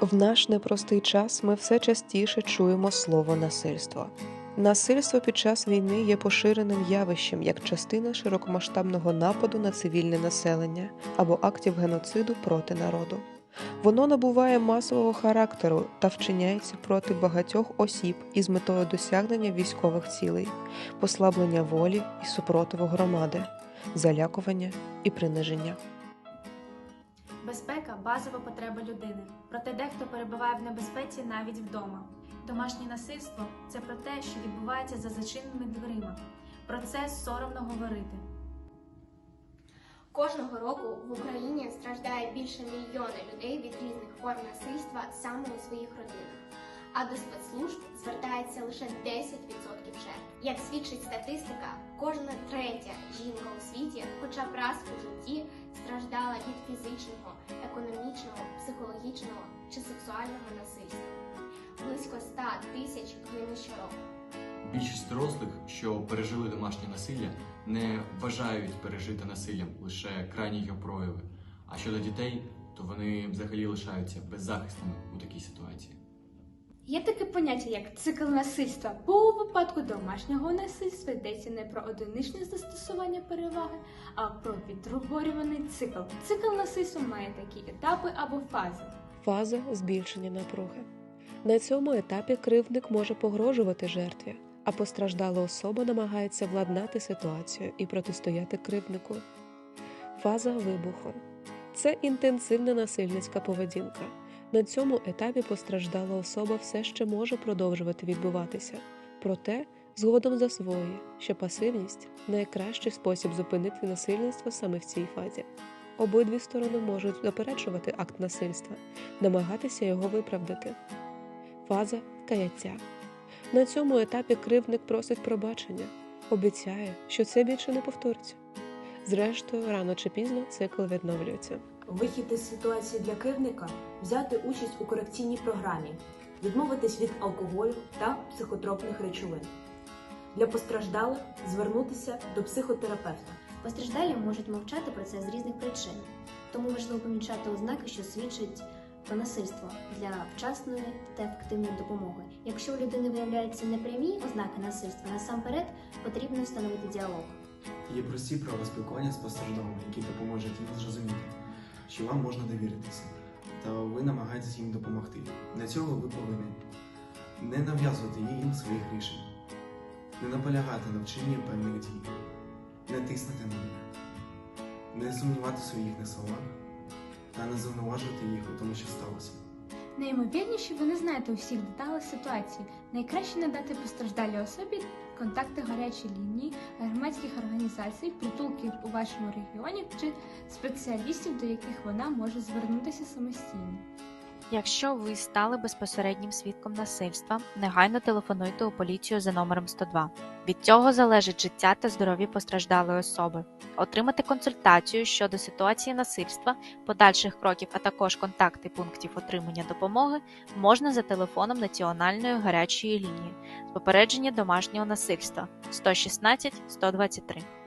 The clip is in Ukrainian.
В наш непростий час ми все частіше чуємо слово насильство. Насильство під час війни є поширеним явищем як частина широкомасштабного нападу на цивільне населення або актів геноциду проти народу. Воно набуває масового характеру та вчиняється проти багатьох осіб із метою досягнення військових цілей, послаблення волі і супротиву громади, залякування і приниження. Безпека базова потреба людини. Проте дехто перебуває в небезпеці навіть вдома. Домашнє насильство це про те, що відбувається за зачиненими дверима. Про це соромно говорити. Кожного року в Україні страждає більше мільйона людей від різних форм насильства саме у своїх родинах. А до спецслужб звертається лише 10% жертв. Як свідчить статистика, кожна третя жінка у світі хоча б раз у житті страждала від фізичного, економічного, психологічного чи сексуального насильства. Близько 100 тисяч гине щороку. Більшість дорослих, що пережили домашнє насилля, не вважають пережите насиллям лише крайні його прояви. А щодо дітей, то вони взагалі лишаються беззахисними у такій ситуації. Є таке поняття як цикл насильства, бо у випадку домашнього насильства йдеться не про одиничне застосування переваги, а про відтворюваний цикл. Цикл насильства має такі етапи або фази. Фаза збільшення напруги. На цьому етапі кривдник може погрожувати жертві, а постраждала особа намагається владнати ситуацію і протистояти кривднику. Фаза вибуху це інтенсивна насильницька поведінка. На цьому етапі постраждала особа все ще може продовжувати відбуватися, проте згодом засвоює, що пасивність найкращий спосіб зупинити насильництво саме в цій фазі. Обидві сторони можуть заперечувати акт насильства, намагатися його виправдати. Фаза каяття. На цьому етапі кривдник просить пробачення, обіцяє, що це більше не повториться. Зрештою, рано чи пізно цикл відновлюється. Вихід із ситуації для кривника взяти участь у корекційній програмі, відмовитись від алкоголю та психотропних речовин. Для постраждалих звернутися до психотерапевта. Постраждалі можуть мовчати про це з різних причин, тому важливо помічати ознаки, що свідчать про насильство для вчасної та ефективної допомоги. Якщо у людини виявляються непрямі ознаки насильства, насамперед потрібно встановити діалог. Є прості правила спілкування з постраждалими, які допоможуть їм зрозуміти, що вам можна довіритися, та ви намагаєтесь їм допомогти. Для цього ви повинні не нав'язувати їм своїх рішень, не наполягати на вчиненні певних дій, не тиснути на них, не сумнівати в своїх словах та не звинувачувати їх у тому, що сталося. Найімовірніше, ви не знаєте усіх деталей ситуації. Найкраще надати постраждалій особі контакти гарячої лінії, громадських організацій, притулків у вашому регіоні чи спеціалістів, до яких вона може звернутися самостійно. Якщо ви стали безпосереднім свідком насильства, негайно телефонуйте у поліцію за номером 102. Від цього залежить життя та здоров'я постраждалої особи. Отримати консультацію щодо ситуації насильства, подальших кроків, а також контакти пунктів отримання допомоги можна за телефоном Національної гарячої лінії з попередження домашнього насильства 116 123.